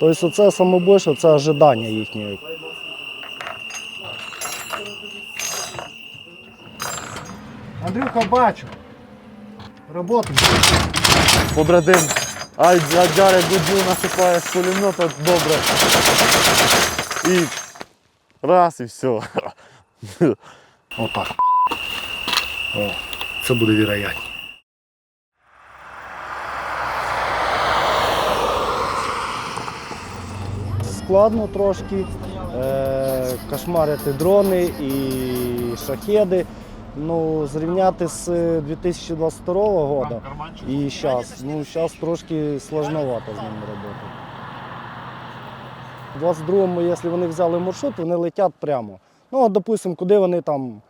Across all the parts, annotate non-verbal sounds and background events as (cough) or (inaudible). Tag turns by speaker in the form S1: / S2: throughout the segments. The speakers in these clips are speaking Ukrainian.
S1: Тобто це саме більше це ожидання їхнє. Андрюха, бачу. Роботу.
S2: Побратим, ай, Адяре Гуджу насипає з пулемета, добре. І раз і все.
S1: Отак. О, це буде віроятно. Складно трошки. Е, кошмарити дрони і шахеди. Ну, зрівняти з 2022 року і зараз. Ну, зараз трошки сложновато з ними роботи. У 22-му, якщо вони взяли маршрут, вони летять прямо. Ну, допустимо, куди вони там.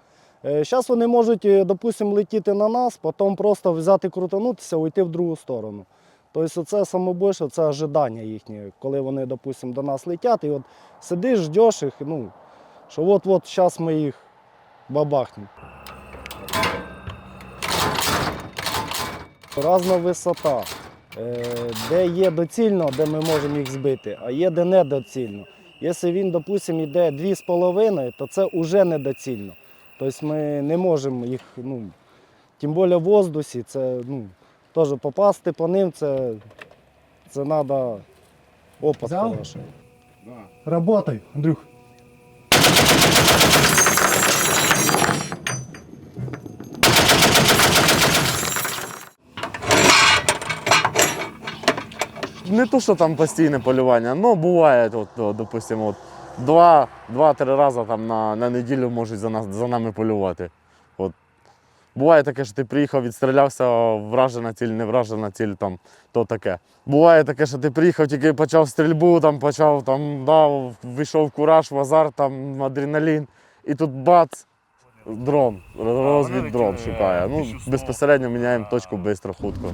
S1: Зараз вони можуть, е, допустимо, летіти на нас, потім просто взяти крутанутися, уйти в другу сторону. Тобто це саме більше це ожидання їхнє, коли вони, допустимо, до нас летять, і от сидиш, ждеш їх, ну, що от-от зараз ми їх бабахнемо. Разна висота. Е, Де є доцільно, де ми можемо їх збити, а є де недоцільно. Якщо він, допустимо, йде 2,5, то це вже недоцільно. Тобто ми не можемо їх, ну, тим більше в воздусі, це ну, теж попасти по ним, це, це треба опит
S3: Взяв?
S1: хороший.
S3: Работай, Андрюх.
S2: Не то, що там постійне полювання, але буває, от, допустимо, два-три рази там на, на неділю можуть за, нас, за нами полювати. Буває таке, що ти приїхав, відстрілявся, вражена ціль, не вражена ціль, там, то таке. Буває таке, що ти приїхав, тільки почав стрільбу, там, почав, там, да, вийшов кураж, в азарт, там, адреналін, і тут бац, дрон, розвід дрон шукає. Ну, безпосередньо міняємо точку швидко, хутко.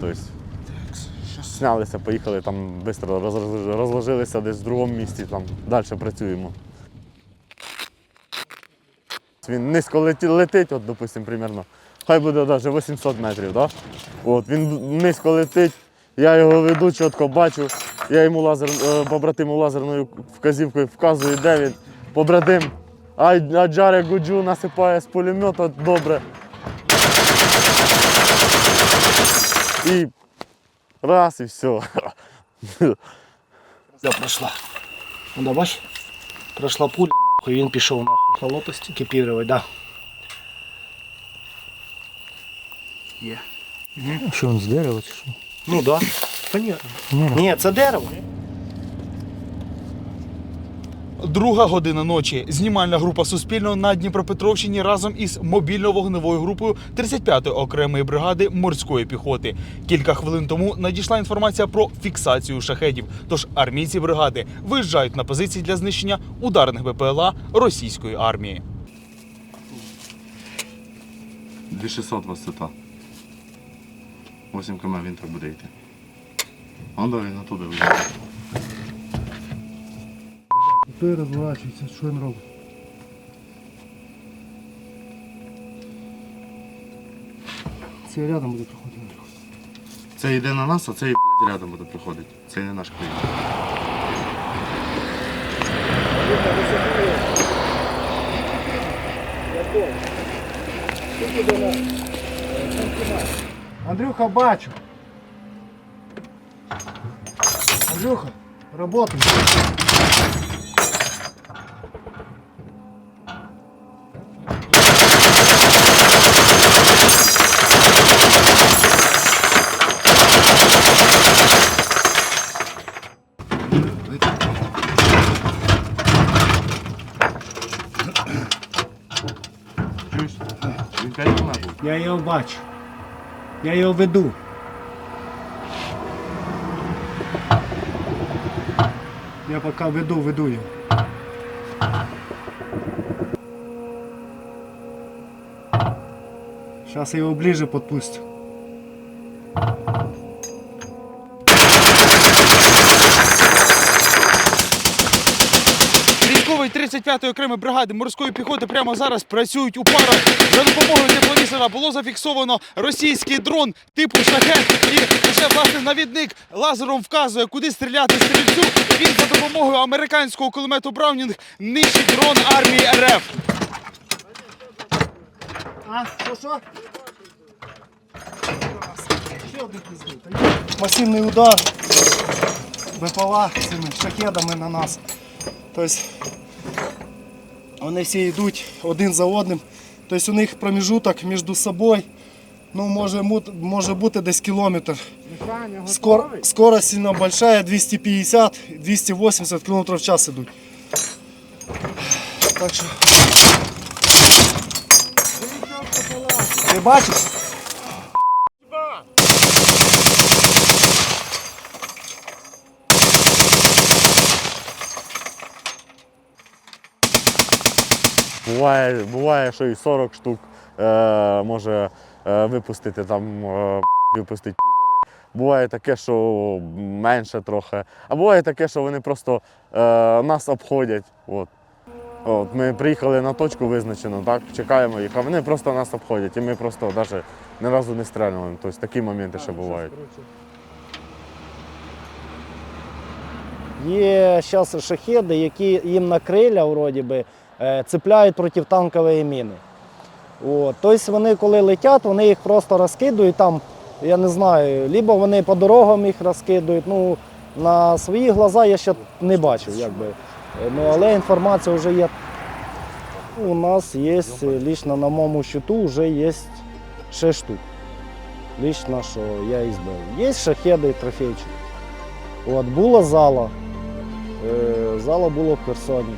S2: Тобто, Снялися, поїхали там швидко розложилися десь в другому місці, там далі працюємо. Він низько летить, от, допустимо, примерно. Хай буде навіть 800 метрів. Да? От, він низько летить, я його веду, чітко бачу, я йому лазер, е, побратиму лазерною вказівкою вказую, де він. Побратим, ай, Аджаре Гуджу насипає з пулемета добре. І раз і все.
S1: Все пройшла. Ну, да, пройшла пуля, і він пішов нахуй. Холопості кипірувати, да. Є.
S3: Що він з дерева чи що?
S1: Ну да. Понятно. Ні, це дерево.
S4: Друга година ночі. Знімальна група Суспільного на Дніпропетровщині разом із мобільно-вогневою групою 35-ї окремої бригади морської піхоти. Кілька хвилин тому надійшла інформація про фіксацію шахедів. Тож армійці бригади виїжджають на позиції для знищення ударних БПЛА російської армії.
S2: 2600 висота. 8 км він так буде йти. Он да він оттуда
S3: Той розворачується, що він робить? Це рядом буде проходити.
S2: Це йде на нас, а цей блядь, рядом буде приходити. Це не наш клієнт.
S3: Андрюха, бачу. Андрюха, работай.
S2: Чуєш? Він 5 км був.
S1: Я його бачу. Я його веду.
S3: Я поки веду, веду його. Сейчас я его ближе подпустю.
S4: Військової 35-ї окремої бригади морської піхоти прямо зараз працюють у парах. За допомогою тепловізора було зафіксовано російський дрон типу шахет. І вже власне навідник лазером вказує, куди стріляти стрільцю. Він за допомогою американського кулемету Браунінг нищить дрон армії РФ.
S3: А, що, що? Масивний удар БПЛА цими шахедами на нас. Тобто вони всі йдуть один за одним. Тобто у них проміжуток між собою ну, може, може бути десь кілометр. Скор, скорость сильно большая, 250-280 км в час йдуть. Так що Ти бачиш?
S2: Буває, буває, що і 40 штук е, може е, випустити там, е, (laughs) випустити підери. Буває таке, що менше трохи. А буває таке, що вони просто е, нас обходять. От. От, ми приїхали на точку визначену, так, чекаємо їх, а вони просто нас обходять. І ми просто навіть ні разу не стрельнули. Тобто такі моменти ще бувають.
S1: Є зараз шахеди, які їм на криля вроді би, цепляють протитанкові міни. От. Тобто вони коли летять, вони їх просто розкидують там, я не знаю, либо вони по дорогам їх розкидують. Ну, на свої глаза я ще не бачив, якби. Е, Ну, але інформація вже є. У нас є, е, лично на моєму щиту вже є 6 штук. Лично, що я і збив. Є шахеди трофейчики. От була зала. Е, Зала було в Херсоні.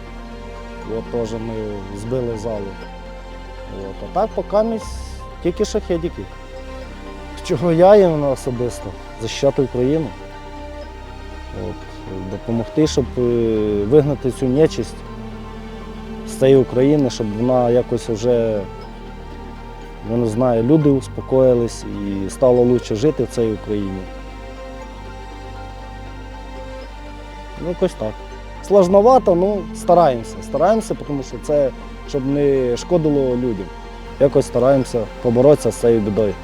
S1: От теж ми збили залу. От. А так поки місь тільки шахедики. Чого я їм особисто? Захищати Україну. От. Допомогти, щоб е, вигнати цю нечисть з цієї України, щоб вона якось вже, я не знаю, люди успокоїлись і стало краще жити в цій Україні. Ну, якось так. Сложновато, ну стараємося. Стараємося, тому що це щоб не шкодило людям. Якось стараємося поборотися з цією бідою.